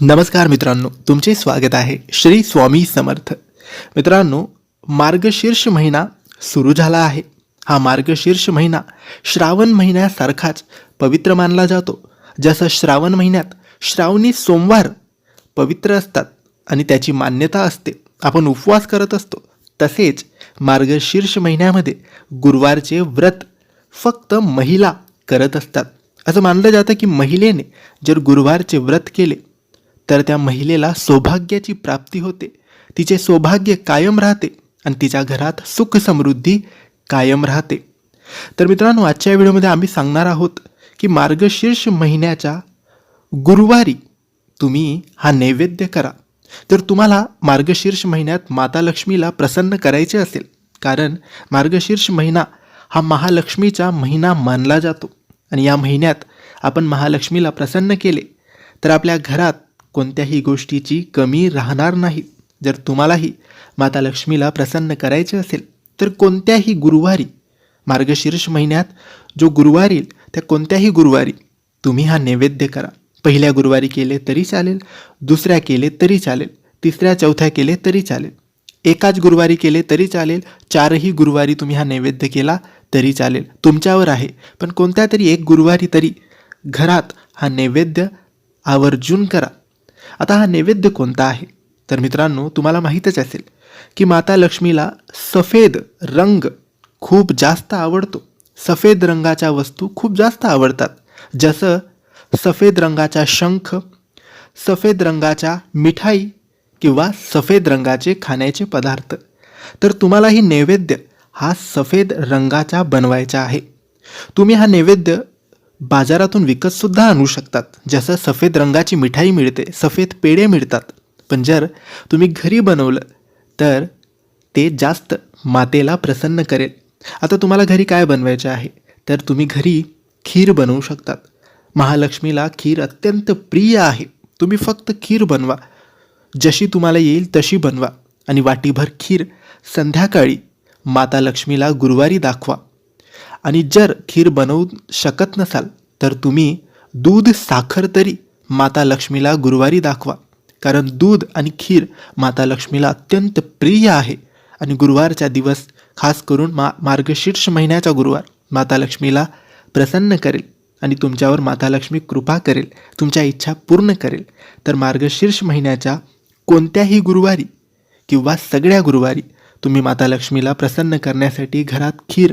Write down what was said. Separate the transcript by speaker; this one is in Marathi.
Speaker 1: नमस्कार मित्रांनो तुमचे स्वागत आहे श्री स्वामी समर्थ. मित्रांनो मार्गशीर्ष महिना सुरू झाला आहे. हा मार्गशीर्ष महिना श्रावण महिन्यासारखाच पवित्र मानला जातो. जसं श्रावण महिन्यात श्रावणी सोमवार पवित्र असतात आणि त्याची मान्यता असते. आपण उपवास करत असतो. तसेच मार्गशीर्ष महिन्यामध्ये गुरुवारचे व्रत फक्त महिला करत असतात. असं मानलं जातं की महिलेने जर गुरुवारचे व्रत केले तर त्या महिलेला सौभाग्याची प्राप्ती होते. तिचे सौभाग्य कायम राहते आणि तिच्या घरात सुख समृद्धी कायम राहते. तर मित्रांनो आजच्या व्हिडिओमध्ये आम्ही सांगणार आहोत की मार्गशीर्ष महिन्याच्या गुरुवारी तुम्ही हा नैवेद्य करा. तर तुम्हाला मार्गशीर्ष महिन्यात माता लक्ष्मीला प्रसन्न करायचे असेल. कारण मार्गशीर्ष महिना हा महालक्ष्मीचा महिना मानला जातो. आणि या महिन्यात आपण महालक्ष्मीला प्रसन्न केले. तर आपल्या घरात कोणत्याही गोष्टीची कमी राहणार नाही. जर तुम्हालाही माता लक्ष्मीला प्रसन्न करायचे असेल तर कोणत्याही गुरुवारी मार्गशीर्ष महिन्यात जो गुरुवार येईल त्या कोणत्याही गुरुवारी तुम्ही हा नैवेद्य करा. पहिल्या गुरुवारी केले तरी चालेल दुसऱ्या केले तरी चालेल तिसऱ्या चौथ्या केले तरी चालेल. एकाच गुरुवारी केले तरी चालेल चारही गुरुवारी तुम्ही हा नैवेद्य केला तरी चालेल. तुमच्यावर आहे पण कोणत्या तरी एक गुरुवारी तरी घरात हा नैवेद्य आवर्जून करा. आता हा नैवेद्य कोणता आहे? तर मित्रांनो तुम्हाला माहीतच असेल की माता लक्ष्मीला सफेद रंग खूप जास्त आवडतो. सफेद रंगाच्या वस्तू खूप जास्त आवडतात. जसं सफेद रंगाचा शंख सफेद रंगाच्या मिठाई किंवा सफेद रंगाचे खाण्याचे पदार्थ. तर तुम्हालाही नैवेद्य हा सफेद रंगाचा बनवायचा आहे. तुम्ही हा नैवेद्य बाजारातून विकतसुद्धा आणू शकतात. जसं सफेद रंगाची मिठाई मिळते सफेद पेढे मिळतात. पण जर तुम्ही घरी बनवलं तर ते जास्त मातेला प्रसन्न करेल. आता तुम्हाला घरी काय बनवायचे आहे? तर तुम्ही घरी खीर बनवू शकतात. महालक्ष्मीला खीर अत्यंत प्रिय आहे. तुम्ही फक्त खीर बनवा. जशी तुम्हाला येईल तशी बनवा. आणि वाटीभर खीर संध्याकाळी माता लक्ष्मीला गुरुवारी दाखवा. आणि जर खीर बनवू शकत नसाल तर तुम्ही दूध साखर तरी माता लक्ष्मीला गुरुवारी दाखवा. कारण दूध आणि खीर माता लक्ष्मीला अत्यंत प्रिय आहे. आणि गुरुवारचा दिवस खास करून मा मार्गशीर्ष महिन्याचा गुरुवार माता लक्ष्मीला प्रसन्न करेल. आणि तुमच्यावर माता लक्ष्मी कृपा करेल. तुमच्या इच्छा पूर्ण करेल. तर मार्गशीर्ष महिन्याच्या कोणत्याही गुरुवारी किंवा सगळ्या गुरुवारी तुम्ही माता लक्ष्मीला प्रसन्न करण्यासाठी घरात खीर